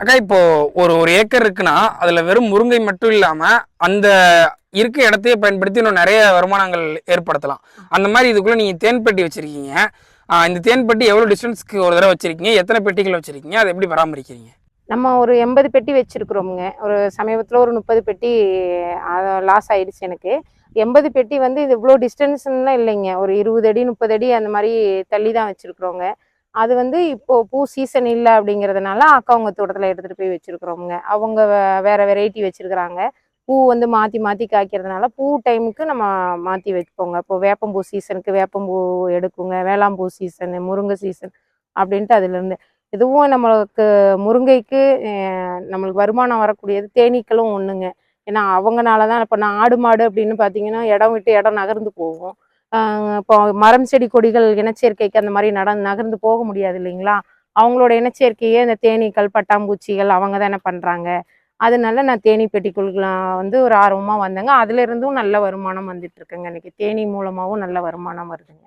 அக்கா இப்போ ஒரு ஒரு ஏக்கர் இருக்குன்னா அதுல வெறும் முருங்கை மட்டும் இல்லாம அந்த இருக்க இடத்தையே பயன்படுத்தி இன்னும் நிறைய வருமானங்கள் ஏற்படுத்தலாம். அந்த மாதிரி இதுக்குள்ள நீங்க தேன் பெட்டி வச்சிருக்கீங்க. இந்த தேன் பெட்டி எவ்வளவு டிஸ்டன்ஸ்க்கு ஒரு தடவை வச்சிருக்கீங்க? எத்தனை பெட்டிகள் வச்சிருக்கீங்க? அதை எப்படி பராமரிக்கிறீங்க? நம்ம ஒரு எண்பது பெட்டி வச்சிருக்கிறோமுங்க. ஒரு சமீபத்தில் ஒரு முப்பது பெட்டி லாஸ் ஆயிடுச்சு எனக்கு. எண்பது பெட்டி வந்து இது இவ்வளோ டிஸ்டன்ஸ்லாம் இல்லைங்க. ஒரு இருபது அடி முப்பது அடி அந்த மாதிரி தள்ளி தான் வச்சிருக்கிறோங்க. அது வந்து இப்போ பூ சீசன் இல்லை அப்படிங்கிறதுனால அக்கா அவங்க தோட்டத்தில் எடுத்துகிட்டு போய் வச்சிருக்கிறோமுங்க. அவங்க வேறு வேற வெரைட்டி வச்சுருக்குறாங்க. பூ வந்து மாற்றி மாற்றி காய்க்கிறதுனால பூ டைமுக்கு நம்ம மாற்றி வைப்போங்க. இப்போ வேப்பம்பூ சீசனுக்கு வேப்பம்பூ எடுக்குங்க. வேளாம்பூ சீசனு முருங்கை சீசன் அப்படின்ட்டு அதுலேருந்து இதுவும் நம்மளுக்கு முருங்கைக்கு நம்மளுக்கு வருமானம் வரக்கூடியது தேனீக்களும் ஒன்றுங்க ஏன்னா அவங்கனால தான் இப்போ நான் ஆடு மாடு அப்படின்னு பார்த்தீங்கன்னா இடம் விட்டு இடம் நகர்ந்து போகும். இப்போ மரம் செடி கொடிகள் இனச்சேர்க்கைக்கு அந்த மாதிரி நட நகர்ந்து போக முடியாது இல்லைங்களா? அவங்களோட இனச்சேர்க்கையே இந்த தேனீக்கள் பட்டாம்பூச்சிகள் அவங்க தானே பண்ணுறாங்க அதனால நான் தேனீ பெட்டிக்குள்ள வந்து ஒரு ஆர்வமாக வந்தேங்க. அதுலேருந்தும் நல்ல வருமானம் வந்துட்டு இருக்குங்க. இன்னைக்கு தேனீ மூலமாகவும் நல்ல வருமானம் வருதுங்க.